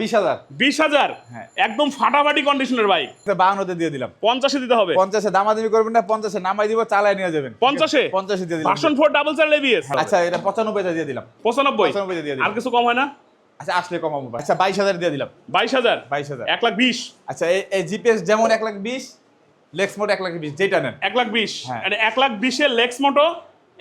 বিশ হাজার। বিশ হাজার। একদম ফাটাফাটি কন্ডিশনের বাইক বাউন্নতে দিয়ে দিলাম। পঞ্চাশে দিতে হবে। পঞ্চাশে দামাদামি করবেন না পঞ্চাশে। নামাই দিব চালায় নিয়ে যাবেন। পঞ্চাশে? পঞ্চাশে দিয়ে দিলাম। ভার্সন ফোর ডাবল চার এবিএস আচ্ছা এটা পঁচানব্বইতে দিয়ে দিলাম। পঁচানব্বই? পঁচানব্বইতে দিয়ে আর কিছু কম হয় না? আচ্ছা আসলে কমাবো আচ্ছা বাইশ হাজার দিয়ে দিলাম। বাইশ হাজার? বাইশ হাজার। এক লাখ বিশ। আচ্ছা এই- জিপিএস যেমন এক লাখ বিশ লেক্স মোড এক লাখ বিশ যেটা নেন। এক লাখ বিশ। হ্যাঁ। এক লাখ বিশের লেক্স মোটো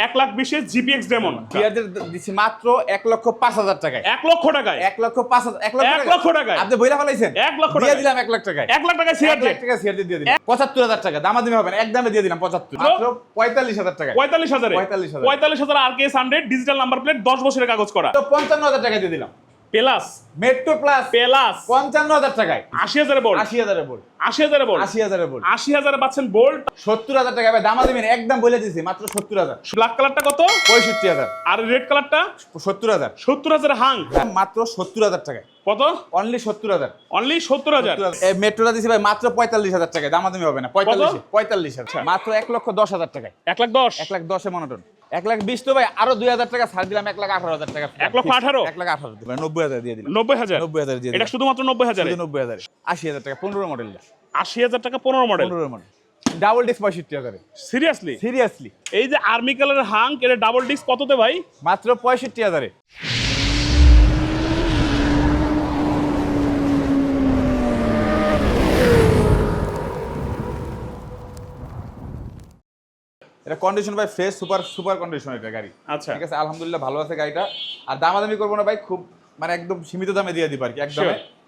এক লাখ বিশের জিপিএক্স ডেমন বিয়ারদের দিচ্ছি মাত্র এক লক্ষ পাঁচ হাজার টাকায়। এক লক্ষ টাকায়। এক লক্ষ পাঁচ হাজার এক লক্ষ এক লক্ষ টাকায়। আপনি বইলা ফেলাইছেন? এক লক্ষ টাকা দিলাম এক লাখ টাকায়। এক লাখ টাকা লাখ টাকা দিয়ে দিলাম। পঁচাত্তর হাজার টাকা। দামা দিমে হবে না এক দামে দিয়ে দিলাম পঁচাত্তর। মাত্র পঁয়তাল্লিশ হাজার টাকা পঁয়তাল্লিশ হাজার। পঁয়তাল্লিশ হাজার। পঁয়তাল্লিশ হাজার আর K hundred digital number plate দশ বছরের কাগজ করা। তো পঞ্চান্ন হাজার টাকা দিয়ে দিলাম। প্লাস। Metro plus plus. পঞ্চান্ন হাজার টাকায়। আশি হাজারে বোল্ট। আশি বোর্ড আশি হাজারে বোল্ট। আশি বোর্ড আশি হাজারে পাচ্ছেন বোল্ট। সত্তর হাজার টাকা ভাই দামা দিবেন একদম বলে দিছি মাত্র সত্তর হাজার ব্ল্যাক কালারটা কত? পঁয়ষট্টি হাজার আর রেড কালারটা? সত্তর হাজার সত্তর হাজার হাং মাত্র সত্তর হাজার টাকায়। কত? অনলি সত্তর হাজার অনলি সত্তর হাজার মেট্রোটা দিছি ভাই মাত্র পঁয়তাল্লিশ হাজার টাকায়। দামাদামি হবে না পঁয়তাল্লিশ। পঁয়তাল্লিশ হাজার। মাত্র এক লক্ষ দশ হাজার টাকায়। এক লাখ দশ। এক লাখ দশে মনোটন। এক লাখ বিশ তো ভাই আরও দুই হাজার টাকা ছাড় দিলাম এক লাখ আঠারো হাজার টাকা এক লক্ষ আঠারো? এক লাখ আঠারো দিলাম। নব্বই হাজার দিয়ে দিলাম। নব্বই হাজার? নব্বই হাজার দিয়ে এটা শুধুমাত্র নব্বই হাজার? নব্বই হাজার। আশি হাজার টাকা পনেরো মডেলটা আশি হাজার টাকা পনেরো মডেল পনেরো মডেল ডাবল ডিস্ক পঁয়ষট্টি হাজারে। সিরিয়াসলি সিরিয়াসলি এই যে আর্মি কালারের হাং এটা ডাবল ডিস্ক কততে ভাই? মাত্র পঁয়ষট্টি হাজারে। এটা কন্ডিশন ভাই ফ্রেশ সুপার সুপার কন্ডিশন এটা গাড়ি। আচ্ছা। ঠিক আছে আলহামদুলিল্লাহ ভালো আছে গাড়িটা। আর দামাদামি করব না ভাই খুব মানে একদম সীমিত দামে দিয়ে দিবা আর কি একদম.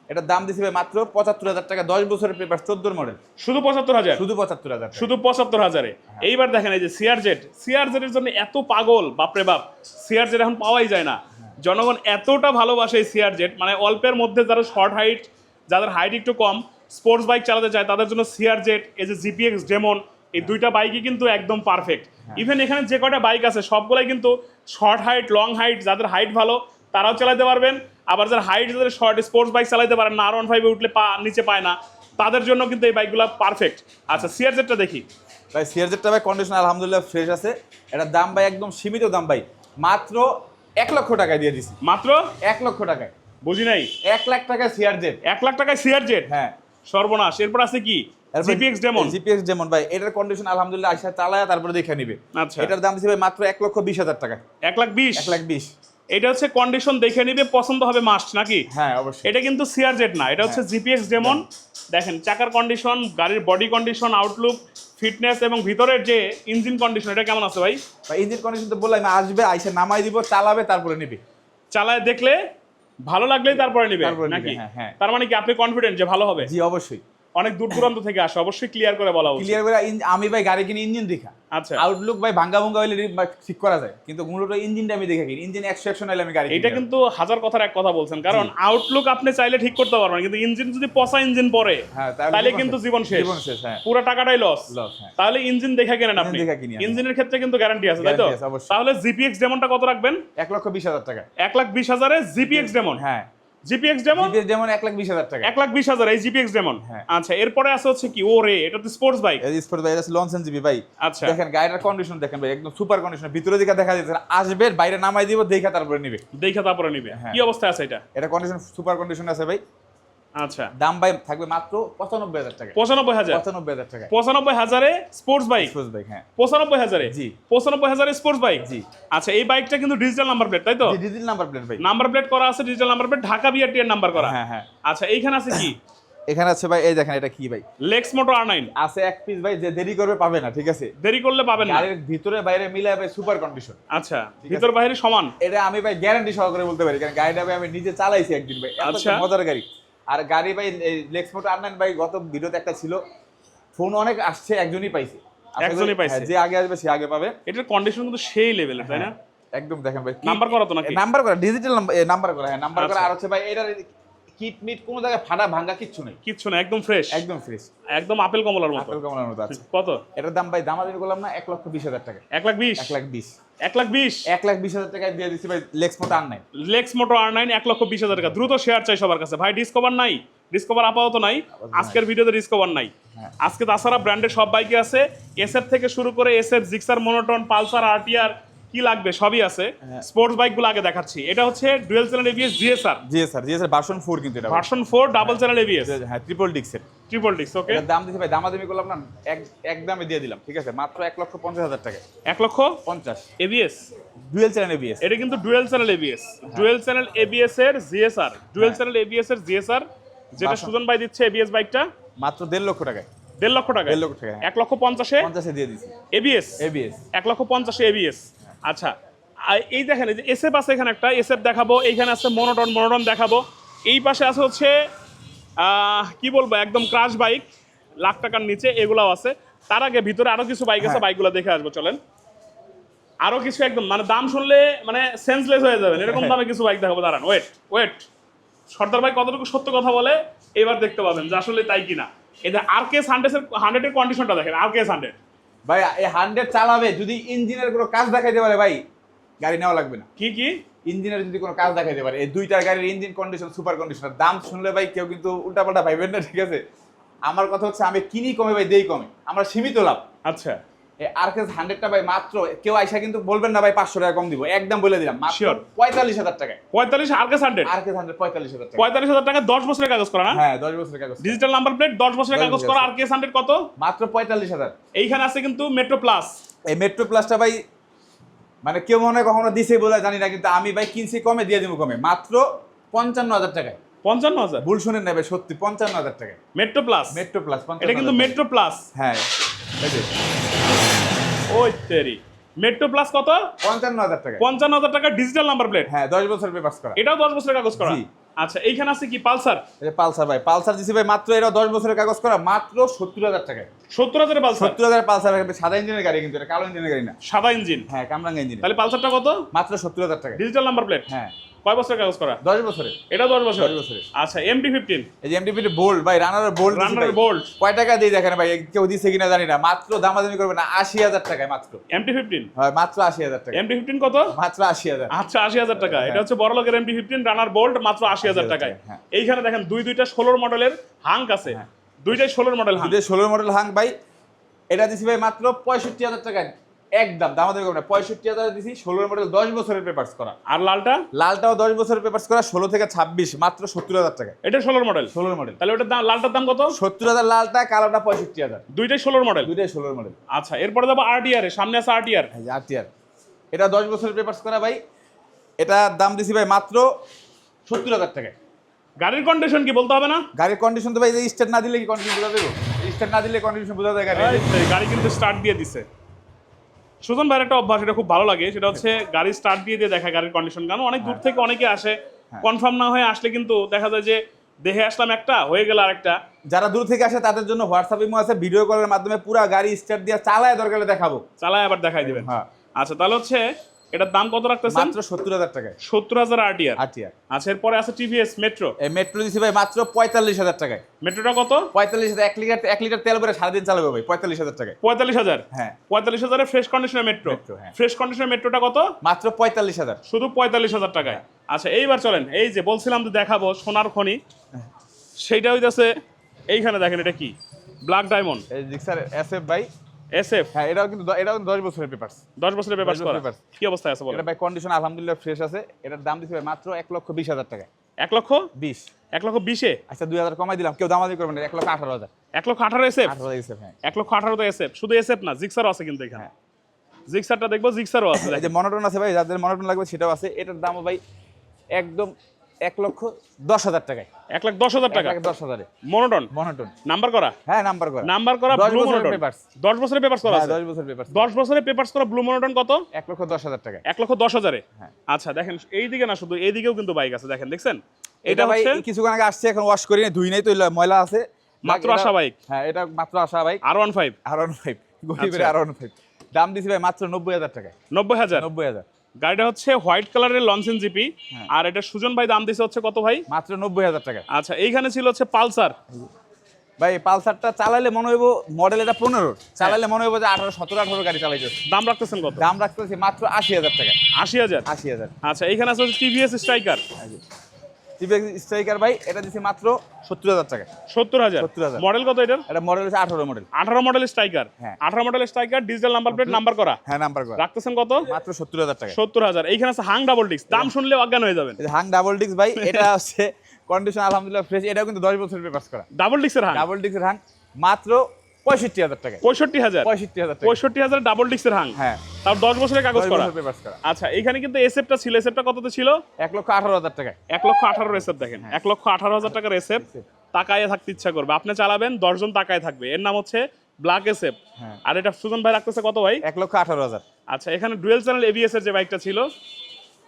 এটার দাম দিছি ভাই মাত্র পঁচাত্তর হাজার টাকা দশ বছরের পেপার চোদ্দোর মডেল শুধু পঁচাত্তর হাজার? শুধু পঁচাত্তর হাজার। শুধু পঁচাত্তর হাজারে। এইবার দেখেন এই যে সিআরজেড সিআরজেড এর জন্য এত পাগল বাপরে বাপ। সিআরজেড এখন পাওয়াই যায় না। জনগণ এতটা ভালোবাসে এই সিআরজেড মানে অল্পের মধ্যে যারা শর্ট হাইট যাদের হাইট একটু কম স্পোর্টস বাইক চালাতে চায় তাদের জন্য সিআরজেড এই যে জিপিএক্স ডেমন এই দুইটা বাইকই কিন্তু একদম পারফেক্ট ইভেন এখানে যে কয়টা বাইক আছে সবগুলাই কিন্তু শর্ট হাইট লং হাইট যাদের হাইট ভালো তারাও চালাতে পারবেন। আবার যারা হাইট যাদের শর্ট স্পোর্টস বাইক চালাতে পারেন না আর ওয়ান ফাইভে উঠলে পা নিচে পায় না তাদের জন্য কিন্তু এই বাইকগুলো পারফেক্ট আচ্ছা সিআরজেডটা দেখি। ভাই সিয়ারজেটটা ভাই কন্ডিশন আলহামদুলিল্লাহ ফ্রেশ আছে। এটার দাম ভাই একদম সীমিত দাম ভাই। মাত্র এক লক্ষ টাকায় দিয়ে দিছি। মাত্র? এক লক্ষ টাকায়। বুঝি নাই? এক লাখ টাকায় সিয়ারজেট এক লাখ টাকায় সিআরজেড হ্যাঁ। সর্বনাশ। এরপর আছে কি? GPX Demon. জিপিএক্স ভাই। এটার কন্ডিশন আলহামদুলিল্লাহ আইসা চালায় তারপরে দেখে নিবে। আচ্ছা। এটার দাম দিছি ভাই মাত্র এক লক্ষ বিশ হাজার টাকা। এক লাখ বিশ? এক লাখ বিশ। এটা হচ্ছে কন্ডিশন দেখে নিবে পছন্দ হবে মাস্ট নাকি? হ্যাঁ অবশ্যই। এটা কিন্তু সিআরজেড না এটা হচ্ছে জিপিএক্স ডেমন। দেখেন চাকার কন্ডিশন গাড়ির বডি কন্ডিশন আউটলুক ফিটনেস এবং ভিতরের যে ইঞ্জিন কন্ডিশন এটা কেমন আছে ভাই? ইঞ্জিন কন্ডিশন তো বললাম আসবে আইসা নামাই দিব চালাবে তারপরে নিবে। চালায় দেখলে ভালো লাগলেই তারপরে নিবে নাকি? হ্যাঁ, হ্যাঁ। তার মানে কি আপনি কনফিডেন্ট যে ভালো হবে? জি অবশ্যই। অনেক দূর দূরান্ত থেকে আসে অবশ্যই ক্লিয়ার করে বলা উচিত। ক্লিয়ার করে আমি ভাই গাড়ি কিনে ইঞ্জিন দেখা। আচ্ছা। আউটলুক ভাই ভাঙ্গা ভঙ্গা হইলে ঠিক করা যায়। কিন্তু মূলত ইঞ্জিনটা আমি দেখে কিনি। ইঞ্জিন একশো একশো নাইলে আমি গাড়ি এটা কিনি। কিন্তু হাজার কথার এক কথা বলছেন। কারণ আউটলুক আপনি চাইলে ঠিক করতে পারবেন কিন্তু ইঞ্জিন যদি পচা ইঞ্জিন পরে হ্যাঁ, তাহলে কিন্তু জীবন শেষ। জীবন শেষ, হ্যাঁ। পুরো টাকাটাই লস হ্যাঁ। তাহলে ইঞ্জিন দেখে কেনেন আপনি। দেখে কিনি ইঞ্জিনের ক্ষেত্রে কিন্তু গ্যারান্টি আছে তাই তো। তাহলে জিপিএক্স ডেমনটা কত রাখবেন? এক লক্ষ বিশ হাজার টাকা। এক লাখ বিশ হাজারে জিপিএক্স ডেমন হ্যাঁ। জিপিএক্স ডেমন লাখ বিশ হাজার টাকা। এক লাখ বিশ হাজার এই জিপিএক্স ডেমন হ্যাঁ। আচ্ছা এরপরে আছে হচ্ছে কি ওরে এটা তো স্পোর্টস বাইক এই লঞ্চ জিবি ভাই। আচ্ছা। দেখেন গাড়িটার কন্ডিশন দেখেন ভাই একদম সুপার কন্ডিশন ভিতরে দিকে দেখা যাচ্ছে আসবে বাইরে নামাই দিব দেখা তারপরে নিবে। দেখে তারপরে নিবে। হ্যাঁ। কি অবস্থা আছে এটা? এটা কন্ডিশন সুপার কন্ডিশন আছে ভাই। আচ্ছা। দাম ভাই থাকবে মাত্র পঁচানব্বই হাজার টাকা। পঁচানব্বই হাজার। পঁচানব্বই হাজার টাকা। পঁচানব্বই হাজারে স্পোর্টস বাইক স্পোর্টস বাইক হ্যাঁ। পঁচানব্বই হাজারে? জি। পঁচানব্বই হাজারে স্পোর্টস বাইক জি। আচ্ছা এই বাইকটা কিন্তু ডিজিটাল নাম্বার প্লেট তাই তো? ডিজিটাল নাম্বার প্লেট ভাই। নাম্বার প্লেট করা আছে digital number plate Dhaka BRT এর নাম্বার করা। হ্যাঁ হ্যাঁ। আচ্ছা এইখানে আছে কি? এখানে আছে ভাই এই দেখেন এটা কি ভাই? লেক্স মোটর আর নাইন আছে এক পিস ভাই যে দেরি করবে পাবে না ঠিক আছে? দেরি করলে পাবেন না। গাড়ির ভিতরে বাইরে মিলায় ভাই সুপার কন্ডিশন আচ্ছা ভিতর বাইরে সমান। এটা আমি ভাই গ্যারান্টি সহকারে বলতে পারি কারণ গাড়িটা ভাই আমি নিজে চালাইছি একদিন ভাই। আচ্ছা। মজার গাড়ি। আর গাড়ি ভাই লেক্স আনলেন ভাই গত ভিডিওতে একটা ছিল। ফোন অনেক আসছে একজনই পাইছে। একজনই পাইছে। হ্যাঁ, যে আগে আসবে সে আগে পাবে। এটার কন্ডিশন কিন্তু সেই লেভেলের তাই না? একদম দেখেন ভাই নাম্বার করা তো নাকি? নাম্বার করা ডিজিটাল নাম্বার করা হ্যাঁ নাম্বার করা। আচ্ছা। আর হচ্ছে ভাই এটার কিট মিট কোনো জায়গায় ফাটা ভাঙা কিচ্ছু নেই। কিচ্ছু না একদম ফ্রেশ একদম ফ্রেশ একদম আপেল কমলার মতো। আপেল কমলার মতো আছে কত? এটার দাম ভাই দামাদামি করলাম না এক লক্ষ বিশ হাজার টাকা। এক লাখ বিশ? এক লাখ বিশ। এক লাখ বিশ? এক লাখ বিশ হাজার টাকায় দিয়ে দিচ্ছি ভাই লেক্স মোটর আর নাই। লেক্স মোটর আর নাইন এক লক্ষ বিশ হাজার টাকা। দ্রুত শেয়ার চাই সবার কাছে। ভাই ডিসকভার নাই? ডিসকভার আপাতত নাই। আজকের ভিডিওতে ডিসকভার নাই। হ্যাঁ। আজকে তাছাড়া ব্র্যান্ডের সব বাইকে আছে। এসএফ থেকে শুরু করে SF Gixxer monotone Pulsar RTR কি লাগবে সবই আছে হ্যাঁ। স্পোর্টস বাইকগুলো আগে দেখাচ্ছি এটা হচ্ছে ডুয়েল চ্যানেল এবিএস জিএসআর জি স্যার জি স্যার ভার্সন ফোর কিন্তু এটা version four double channel ABS হ্যাঁ ট্রিপল ডিক্সের ট্রিপল ডিস্ক ওকে এটার দাম দিতে ভাই দামাদামি করলাম না এক এক দামে দিয়ে দিলাম ঠিক আছে মাত্র এক লক্ষ পঞ্চাশ হাজার টাকা এক লক্ষ পঞ্চাশ এবিএস ডুয়েল চ্যানেল বিএস এটা কিন্তু ডুয়েল চ্যানেল এবিএস হ্যাঁ। ডুয়েল চ্যানেল এবিএস এর জিএসআর ডুয়েল চ্যানেল এবিএস এর জিএসআর যেটা সুজন ভাই দিচ্ছে এবিএস বাইকটা মাত্র দেড় লক্ষ টাকায় দেড় লক্ষ টাকা দেড় লক্ষ টাকা, হ্যাঁ। এক লক্ষ পঞ্চাশে পঞ্চাশে দিয়ে দিছি এবিএস এবিএস এক লক্ষ পঞ্চাশে এবিএস আচ্ছা এই দেখেন এই যে এস এসএফ আছে এখানে একটা এসএফ দেখাবো এইখানে আছে মনোটন মনোটন দেখাবো। এই পাশে আছে হচ্ছে কি বলব একদম ক্রাশ বাইক লাখ টাকার নিচে এগুলাও আছে। তার আগে ভিতরে আরও কিছু বাইক আছে হ্যাঁ। বাইকগুলো দেখে আসব চলেন। আরও কিছু একদম মানে দাম শুনলে মানে সেন্সলেস হয়ে যাবেন। এরকম দামে কিছু বাইক দেখাবো দাঁড়ান ওয়েট ওয়েট সর্দার ভাই কতটুকু সত্য কথা বলে এবার দেখতে পাবেন যে আসলে তাই কিনা। এই যে আর কে হান্ড্রেডের হান্ড্রেডের কন্ডিশনটা দেখেন আর কে হান্ড্রেড ভাই এই হান্ড্রেড চালাবে যদি ইঞ্জিনের কোনো কাজ দেখাইতে পারে ভাই গাড়ি নেওয়া লাগবে না। কি কি? ইঞ্জিনের যদি কোনো কাজ দেখাইতে পারে এই দুইটার গাড়ির ইঞ্জিন কন্ডিশন সুপার কন্ডিশন দাম শুনলে ভাই কেউ কিন্তু উল্টাপাল্টা ভাইবেন না ঠিক আছে? আমার কথা হচ্ছে আমি কিনি কমে ভাই দেই কমে। আমরা সীমিত লাভ। আচ্ছা। আরকেস হান্ড্রেডটা ভাই মাত্র কেউ আইসা কিন্তু বলবেন না ভাই পাঁচশো টাকা কম দিব। একদম বলে দিলাম মাত্র পঁয়তাল্লিশ হাজার টাকায়। পঁয়তাল্লিশ আর কে হান্ড্রেড আরকেস হান্ড্রেড পঁয়তাল্লিশ হাজার পঁয়তাল্লিশ হাজার টাকা দশ বছরের কাগজ করা না? হ্যাঁ দশ বছরের কাগজ ডিজিটাল নাম্বার প্লেট দশ বছরের 10 কাগজ করা বছর। আর কেস হান্ড্রেড কত? মাত্র পঁয়তাল্লিশ হাজার। এইখানে আছে কিন্তু মেট্রো প্লাস এই মেট্রো প্লাসটা ভাই মানে কেউ মনে হয় কখনো দিছে বলে জানি না কিন্তু আমি ভাই কিনছি কমে দিয়ে দিব কমে। মাত্র পঞ্চান্ন হাজার টাকায়। পঞ্চান্ন হাজার? ভুল শুনেন নেবে সত্যি পঞ্চান্ন হাজার টাকায়। মেট্রো প্লাস মেট্রো প্লাস এটা কিন্তু মেট্রো প্লাস হ্যাঁ ওই তেরি। মেট্রো প্লাস কত? পঞ্চান্ন হাজার টাকা। পঞ্চান্ন হাজার টাকা ডিজিটাল নাম্বার প্লেট হ্যাঁ দশ বছর পেপার্স করা এটাও দশ বছরের কাগজ করা। আচ্ছা এইখানে আছে কি পালসার? পালসার ভাই পালসার দিছি ভাই মাত্র এরা দশ বছরের কাগজ করা মাত্র সত্তর হাজার টাকায়। সত্তর হাজারের পালসার? সত্তর হাজার পালসার সাদা ইঞ্জিনের গাড়ি কিন্তু এটা কালো ইঞ্জিনের গাড়ি না। সাদা ইঞ্জিন? হ্যাঁ কামরাঙ্গা ইঞ্জিন তাহলে পালসারটা কত? মাত্র সত্তর হাজার টাকা ডিজিটাল নাম্বার প্লেট হ্যাঁ। কয় বছরের কাগজ করা? দশ বছরের এটা দশ বছর? দশ বছরের আচ্ছা এমটি ফিফটিন এই যে এমডিপি বোল্ড ভাই রানারের বোল্ড রানার বোল্ট কয় টাকা দিয়ে দেখেন ভাই কেউ দিছে কিনা জানি না। মাত্র দামাদামি করবে না আশি হাজার টাকায় মাত্র। এমটি ফিফটিন হয় মাত্র আশি হাজার টাকা এমটি ফিফটিন কত? মাত্র আশি হাজার। আচ্ছা আশি হাজার টাকা। এটা হচ্ছে বড় লোকের এমটি ফিফটিন রানার বোল্ট মাত্র আশি হাজার 80,000 টাকায়। হ্যাঁ। এইখানে দেখেন দুই দুইটা ষোলোর মডেলের হাঙ্ক আছে। হ্যাঁ। দুইটাই ষোলোর মডেল হাঙ্ক দুটো ষোলোর মডেল হাং ভাই। এটা দিছি ভাই মাত্র পঁয়ষট্টি হাজার টাকায়। একদম দামাদামি করবে না। পঁয়ষট্টি হাজার দিছি ষোলোর মডেল দশ বছরের পেপার্স করা। আর লালটা? লালটাও দশ বছরের পেপার্স করা ষোলো থেকে ছাব্বিশ মাত্র সত্তর হাজার টাকা এটা ষোলোর মডেল ষোলোর মডেল তাহলে ওটার দাম লালটার দাম কত? সত্তর হাজার লালটা কালোটা পঁয়ষট্টি হাজার। দুইটাই ষোলোর মডেল দুইটাই ষোলোর মডেল আচ্ছা এরপরে যাব আরটিআর সামনে আছে আরটিআর আরটিআর এটা দশ বছরের পেপার্স করা ভাই। এটার দাম দিছি ভাই মাত্র সত্তর হাজার টাকায়। গাড়ির কন্ডিশন কি বলতে হবে না? গাড়ির কন্ডিশন তো ভাই স্টার্ট না দিলে কি কন্ডিশন বোঝা দেবো স্টার্ট না দিলে কন্ডিশন বোঝা যায় গাড়ি গাড়ি কিন্তু স্টার্ট দিয়ে দিছে। সুজন ভাইয়ের একটা অভ্যাস এটা খুব ভালো লাগে সেটা হচ্ছে গাড়ি স্টার্ট দিয়ে দিয়ে দেখা গাড়ির কন্ডিশন কারণ অনেক দূর থেকে অনেকে আসে কনফার্ম না হয়ে আসলে কিন্তু দেখা যায় যে দেখে আসলাম একটা হয়ে গেল আরেকটা। যারা দূর থেকে আসে তাদের জন্য হোয়াটসঅ্যাপ ইমো আছে ভিডিও কলের মাধ্যমে পুরো গাড়ি স্টার্ট দিয়ে চালায় দরকার হলে দেখাবো। চালায় আবার দেখাই দিবেন। হ্যাঁ। আচ্ছা তাহলে হচ্ছে এটার দাম কত রাখতেছেন? মাত্র সত্তর হাজার টাকায়। সত্তর হাজার আরটিআর। আরটিআর। আচ্ছা এরপরে আছে টিভিএস মেট্রো। এই মেট্রো দিছি ভাই মাত্র পঁয়তাল্লিশ হাজার টাকায়। মেট্রোটা কত? পঁয়তাল্লিশ হাজার এক লিটার এক লিটার তেল ভরে সারাদিন চালাবে ভাই পঁয়তাল্লিশ হাজার টাকায়। পঁয়তাল্লিশ হাজার? হ্যাঁ। পঁয়তাল্লিশ হাজারের ফ্রেশ কন্ডিশনের মেট্রো। হ্যাঁ। ফ্রেশ কন্ডিশনের মেট্রোটা কত? মাত্র পঁয়তাল্লিশ হাজার। শুধু পঁয়তাল্লিশ হাজার টাকায়। আচ্ছা এইবার চলেন। এই যে বলছিলাম যে দেখাবো সোনার খনি সেইটা হইতাছে এইখানে দেখেন এটা কি? ব্ল্যাক ডায়মন্ড এই জিক্সার এস এফ ভাই এসএফ হ্যাঁ এটাও কিন্তু এটাও কিন্তু দশ বছরের পেপার্স দশ বছরের পেপার বছরের করা কি অবস্থায় আছে বলেন এটা ভাই কন্ডিশন আলহামদুলিল্লাহ ফ্রেশ আছে। এটার দাম দিছি ভাই মাত্র এক লক্ষ বিশ হাজার টাকায়। এক লক্ষ? বিশ। এক লক্ষ বিশে? আচ্ছা দুই হাজার কমাই দিলাম। কেউ দামাদি করবেন না এক লক্ষ আঠারো হাজার। এক লক্ষ আঠারো এসএফ আঠারো হাজার এসএফ হ্যাঁ। এক লক্ষ আঠারোতে এসএফ শুধু এসএফ না জিক্সারও আছে কিন্তু এখানে। হ্যাঁ। জিক্সারটা দেখব জিক্সারও আছে এই যে মনোটন আছে ভাই যাদের মনোটন লাগবে সেটাও আছে। এটার দামও ভাই একদম এক লক্ষ দশ হাজার টাকায়। এক লাখ দশ হাজার টাকা? দশ হাজারে। মনোটন মনোটন নাম্বার করা? হ্যাঁ নাম্বার করা। নাম্বার করা দশ ব্লু বছরের মনোটন দশ বছরের পেপার করা হ্যাঁ দশ বছর পেপার দশ বছরের পেপার করা ব্লু মনোটন কত? এক লক্ষ দশ হাজার টাকায়। এক লক্ষ দশ হাজারে? হ্যাঁ। আচ্ছা দেখেন এই দিকে না শুধু এই দিকেও কিন্তু বাইক আছে দেখেন দেখছেন? এটা ভাই কিছুক্ষণ আগে আসছে এখন ওয়াশ করি ধুই নাই তো ময়লা আছে। মাত্র আশা বাইক হ্যাঁ এটা মাত্র আশা bike R one five R one five গরিবের। আর ওয়ান ফাইভ দাম দিছি ভাই মাত্র নব্বই হাজার টাকায়। নব্বই হাজার? নব্বই হাজার। গাড়িটা হচ্ছে হোয়াইট কালারের লঞ্চেন জিপি হ্যাঁ। আর এটা সুজন ভাই দাম দিছে হচ্ছে কত ভাই? মাত্র নব্বই হাজার টাকা। আচ্ছা এইখানে ছিল হচ্ছে পালসার। ভাই পালসারটা চালাইলে মনে হইব মডেল এটা পনেরো। চালাইলে মনে হইব যে আঠারো সতেরো আঠারো গাড়ি চালাইছে দাম রাখতেছেন কত? দাম রাখতেছি মাত্র আশি হাজার টাকা। আশি হাজার? আশি হাজার। আচ্ছা এইখানে আছে টিভিএস স্ট্রাইকার টিভিএক্স স্ট্রাইকার ভাই এটা দিছি মাত্র সত্তর হাজার টাকা। সত্তর হাজার। 70,000 মডেল কত এটার? এটা মডেল হচ্ছে আঠারো মডেল আঠারো মডেল স্ট্রাইকার হ্যাঁ। আঠারো model striker digital number plate number করা। হ্যাঁ নাম্বার করা। রাখতেছেন কত? মাত্র সত্তর হাজার টাকা। সত্তর হাজার। এইখানে আছে হাং ডাবল ডিস্ক দাম শুনলে অজ্ঞান হয়ে যাবেন। হাং ডাবল ডিস্ক ভাই এটা হচ্ছে কন্ডিশন আলহামদুলিল্লাহ ফ্রেশ এটাও কিন্তু দশ বছরের পেপার করা। ডাবল ডিস্কের হাং ডাবল ডিস্কের হাং মাত্র পঁয়ষট্টি হাজার টাকা পঁয়ষট্টি হাজার? পঁয়ষট্টি হাজার পঁয়ষট্টি হাজার ডাবল ডিস্কের হাং? হ্যাঁ। তার দশ বছরের কাগজ করা। আচ্ছা এখানে কিন্তু এসএফটা ছিল। এসএফটা কততে ছিল? এক লক্ষ আঠারো হাজার টাকায়। এক লক্ষ আঠারো রেসেপ দেখেন। এক লক্ষ আঠারো হাজার টাকার তাকায় থাকতে ইচ্ছা করবে। আপনি চালাবেন দশজন তাকায় থাকবে। এর নাম হচ্ছে ব্ল্যাক হ্যাঁ। আর এটা সুজন ভাই রাখতেছে কত ভাই? এক লক্ষ আঠারো হাজার। আচ্ছা এখানে ডুয়েল চ্যানেল এবিএস এর যে বাইকটা ছিল?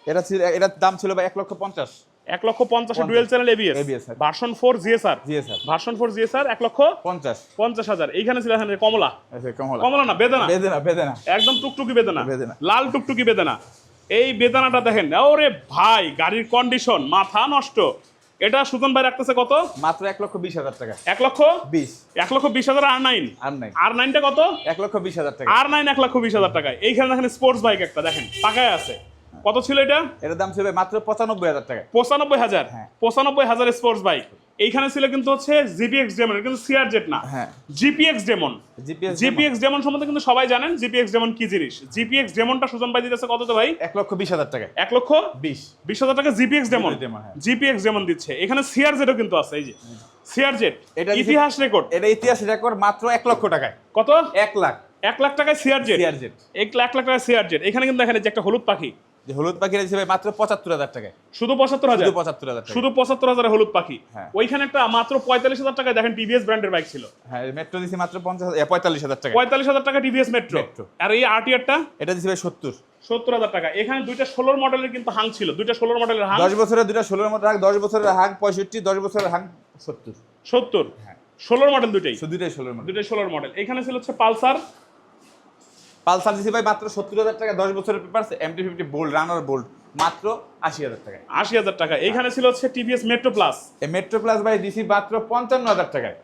এটা ছিল এটার দাম ছিল ভাই এক লক্ষ পঞ্চাশ। এক লক্ষ পঞ্চাশ ডুয়েল চ্যানেল এবিএস হ্যাঁ। Version four GSR version four GSR এক লক্ষ পঞ্চাশ। পঞ্চাশ হাজার। এইখানে ছিল এখানে কমলা। কমলা। না বেদনা। বেদনা বেদনা। একদম টুকটুকি বেদনা। বেদনা। লাল টুকটুকি বেদনা। এই বেদনাটা দেখেন ওরে ভাই গাড়ির কন্ডিশন মাথা নষ্ট। এটা সুজন ভাই রাখতেছে কত? মাত্র এক লক্ষ বিশ হাজার টাকা। এক লক্ষ বিশ। এক লক্ষ বিশ হাজার আর নাইন। আর নাই আর নাইনটা কত? এক লক্ষ বিশ হাজার টাকা। আর নাইন এক লক্ষ বিশ হাজার টাকা। এইখানে দেখেন স্পোর্টস বাইক একটা দেখেন টাকায় আছে। কত ছিল এটা? এটার দাম ছিল মাত্র পঁচানব্বই হাজার টাকা। পঁচানব্বই হাজার। হ্যাঁ। পঁচানব্বই হাজার স্পোর্টস বাইক এইখানে ছিল কিন্তু হচ্ছে জিপিএক্স ডেমন কিন্তু সিআর জেট না। হ্যাঁ। জিপিএক্স ডেমন জিপিএক্স ডেমন সম্বন্ধে কিন্তু সবাই জানেন জিপিএক্স ডেমন কি জিনিস। জিপিএক্স ডেমনটা সুজন ভাই দিতেছে কত তো ভাই? এক লক্ষ বিশ হাজার টাকা। এক লক্ষ বিশ। বিশ হাজার টাকা জিপিএক্স ডেমন। জিপিএক্স ডেমন দিচ্ছে। এখানে সিআর জেটও কিন্তু আছে এই যে। সিআর জেট এটা ইতিহাস রেকর্ড এটা ইতিহাস রেকর্ড মাত্র এক লক্ষ টাকায়। কত? এক লাখ। এক লাখ টাকায় সিআর জেট এক লাখ লাখ টাকায় সিআর জেট এখানে কিন্তু দেখেন যে একটা হলুদ পাখি। যে হলুদ পাখির হিসেবে মাত্র পঁচাত্তর হাজার টাকায়। শুধু পঁচাত্তর হাজার? শুধু পঁচাত্তর হাজার শুধু পঁচাত্তর হাজার হলুদ পাখি? হ্যাঁ। ওইখানে একটা মাত্র পঁয়তাল্লিশ হাজার টাকায় দেখেন টিভিএস ব্র্যান্ডের বাইক ছিল। হ্যাঁ মেট্রো দিছি মাত্র পঞ্চাশ পঁয়তাল্লিশ হাজার টাকা পঁয়তাল্লিশ হাজার টাকা টিভিএস মেট্রো আর এই আরটিআরটা এটা দিছি ভাই সত্তর। সত্তর হাজার টাকা। এখানে দুইটা ষোলোর মডেলের কিন্তু হাং ছিল। দুইটা ষোলোর মডেলের হাং দশ বছরের দুটা ষোলোর মতো হাং দশ বছরের হাং পঁয়ষট্টি দশ বছরের হাং সত্তর। সত্তর? হ্যাঁ। ষোলোর মডেল দুইটাই? দুটাই ষোলোর মতো দুইটাই ষোলোর মডেল এখানে ছিল হচ্ছে পালসার। পালসার দিছি ভাই মাত্র সত্তর হাজার টাকা দশ বছরের paper MT fifty Bolt Runner Bolt মাত্র আশি হাজার টাকায়। আশি হাজার টাকা। এখানে ছিল হচ্ছে টিভিএস মেট্রো প্লাস এই মেট্রো প্লাস ভাই দিছি মাত্র পঞ্চান্ন হাজার টাকায়।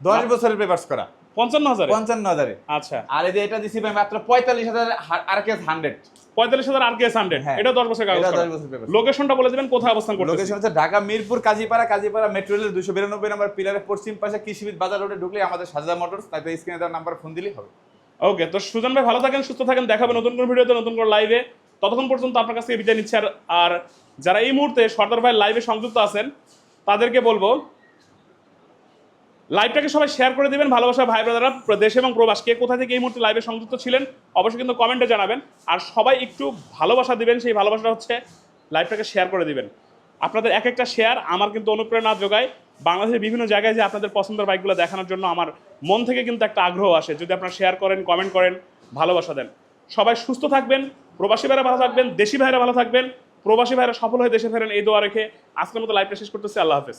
দশ বছরের পেপার্স করা। পঞ্চান্ন হাজার? পঞ্চান্ন হাজারে। আচ্ছা। আর এই যে এটা দিছি ভাই মাত্র পঁয়তাল্লিশ হাজার আর কেস হান্ড্রেড পঁয়তাল্লিশ হাজার আর কে হান্ড্রেড হ্যাঁ। এটা দশ বছর কাগজ। 10 বছর paper। লোকেশনটা বলে দেবেন কোথায় অবস্থান করতেছে। লোকেশন হচ্ছে ঢাকা মিরপুর কাজীপাড়া কাজীপাড়া মেট্রো দুশো বিরানব্বই নম্বর পিলারের পশ্চিম পাশে কৃষিবিদ বাজার রোডে ঢুকলে আমাদের সাজা মোটরস তাই স্ক্রিনে দেওয়ার নাম্বার ফোন দিলেই হবে। ওকে তো সুজন ভাই, ভালো থাকেন, সুস্থ থাকেন, দেখাবে নতুন কোনো ভিডিওতে, নতুন কোনো লাইভে ততক্ষণ পর্যন্ত আপনার কাছ থেকে বিদায় নিচ্ছে। আর আর যারা এই মুহূর্তে সর্দার ভাই লাইভে সংযুক্ত আছেন, তাদেরকে বলব লাইভটাকে সবাই শেয়ার করে দিবেন। ভালোবাসা ভাই ব্রাদাররা দেশ এবং প্রবাস, কে কোথা থেকে এই মুহূর্তে লাইভে সংযুক্ত ছিলেন, অবশ্যই কিন্তু কমেন্টে জানাবেন। আর সবাই একটু ভালোবাসা দিবেন, সেই ভালোবাসাটা হচ্ছে লাইভটাকে শেয়ার করে দিবেন। আপনাদের এক একটা শেয়ার আমার কিন্তু অনুপ্রেরণা যোগায়। বাংলাদেশের বিভিন্ন জায়গায় যে আপনাদের পছন্দের বাইকগুলো দেখানোর জন্য আমার মন থেকে কিন্তু একটা আগ্রহ আসে। যদি আপনারা শেয়ার করেন কমেন্ট করেন, ভালোবাসা দেন। সবাই সুস্থ থাকবেন, প্রবাসী ভাইরা ভালো থাকবেন, দেশি ভাইরা ভালো থাকবেন, প্রবাসী ভাইরা সফল হয়ে দেশে ফেরেন এই দোয়া রেখে আজকের মতো লাইফটা শেষ করতেছি। আল্লাহ হাফেজ।